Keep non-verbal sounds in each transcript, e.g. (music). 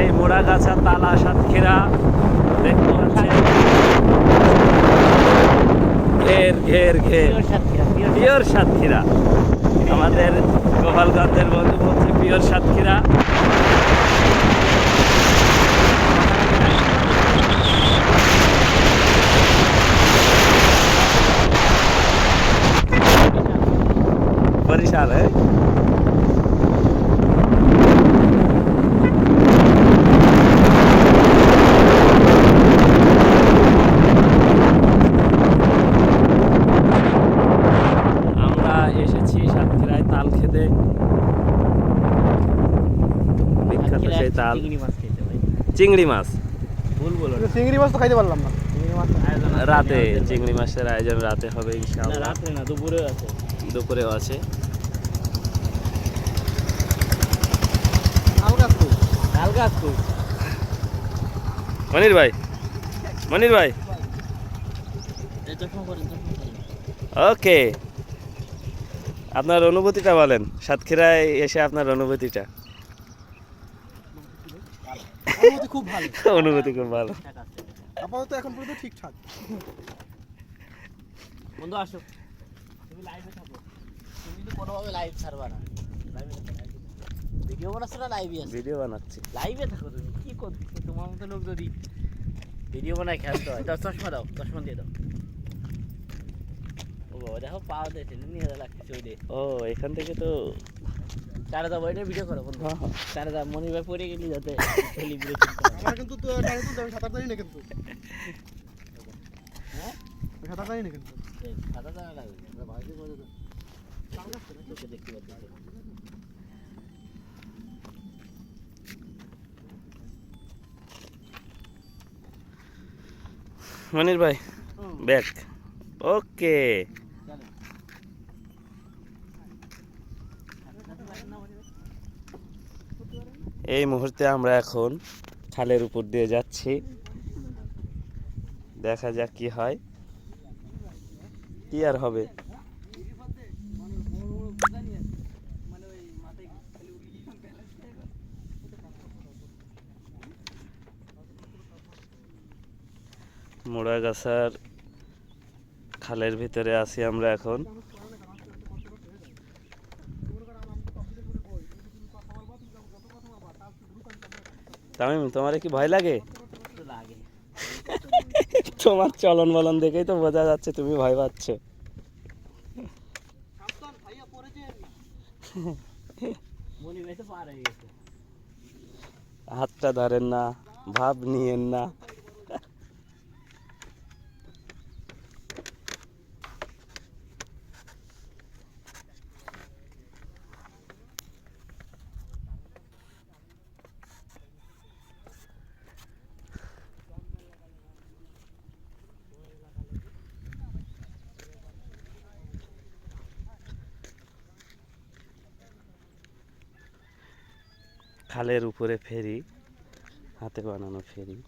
সেই মোড়াগাছা তালা সাতক্ষীরা। দেখতে পাচ্ছেন। ঘের ঘের ঘের। পিওর সাতক্ষীরা। আমাদের গোপালগঞ্জের বন্ধু বলছে পিওর সাতক্ষীরা। বরিশাল হ্যাঁ আমরা এসেছি সাতক্ষীরায় তাল খেতে বিখ্যাত সেই তাল। চিংড়ি মাছ খেতে ভাই। চিংড়ি মাছ। ভুল বলো চিংড়ি মাছ তো খাইতে পারলাম না। চিংড়ি মাছ আয়োজন আছে, রাতে চিংড়ি মাছের আয়োজন রাতে হবে ইনশাআল্লাহ। রাত্রে না দুপুরে আছে। দুপুরেও মনির ভাই মনির ভাই। ওকে। আপনার অনুভূতিটা বলেন। সাতক্ষীরায় এসে আপনার অনুভূতিটা। অনুভূতি খুব ভালো। অনুভূতি খুব ভালো। আপাতত এখন পর্যন্ত ঠিকঠাক। বন্ধু আসো। তুমি লাইভে থাকো। তুমি তো কোনোভাবে লাইভ ছাড়বা না। ভিডিও বানাচ্ছ না লাইভই আছে? ভিডিও বানাচ্ছি। লাইভে থাকো তুমি। কি করছ তোমার মতো লোক যদি ভিডিও বানায় খেলতে হয় দাও চশমা দাও চশমা দিয়ে দাও। ও বাবা দেখো পাওয়া দিয়ে টেনে নিয়ে লাগতেছে ওই ও এখান থেকে তো ভিডিও করো বন্ধু। হ্যাঁ, হ্যাঁ। মনি ভাই পড়ে গেলি যাতে সেলিব্রেশন (laughs) আমার কিন্তু তো টাইম তুলতে আমি সাঁতার জানি না কিন্তু। হ্যাঁ? সাঁতার জানি না কিন্তু। সাদা জানা লাগবে ভাইকে করে দাও লোকে দেখতে পাচ্ছে। মনির ভাই ব্যাক। ওকে। এই মুহূর্তে আমরা এখন খালের উপর দিয়ে যাচ্ছি। দেখা যাক কি হয়। কি আর হবে? মোড়া মোড়াগাছার খালের ভিতরে আছি আমরা এখন। তামিম তোমার কি ভয় লাগে? (laughs) তোমার চলন বলন দেখেই তো বোঝা যাচ্ছে তুমি ভয় পাচ্ছ। (laughs) হাতটা ধরেন না ভাব নিয়েন না। খালের উপরে ফেরি, হাতে বানানো ফেরি।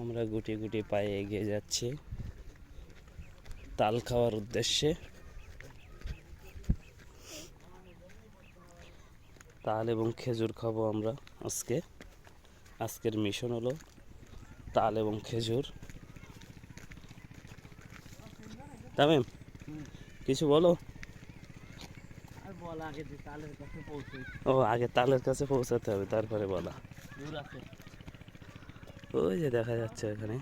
আমরা গুটি গুটি পায়ে এগিয়ে যাচ্ছি তাল খাওয়ার উদ্দেশ্যে। তাল এবং খেজুর খাব আমরা আজকে। আজকের মিশন হলো তাল এবং খেজুর। তামিম কিছু বলো? ও আগে তালের কাছে পৌঁছাতে হবে তারপরে বলা। ওই যে দেখা যাচ্ছে এখানে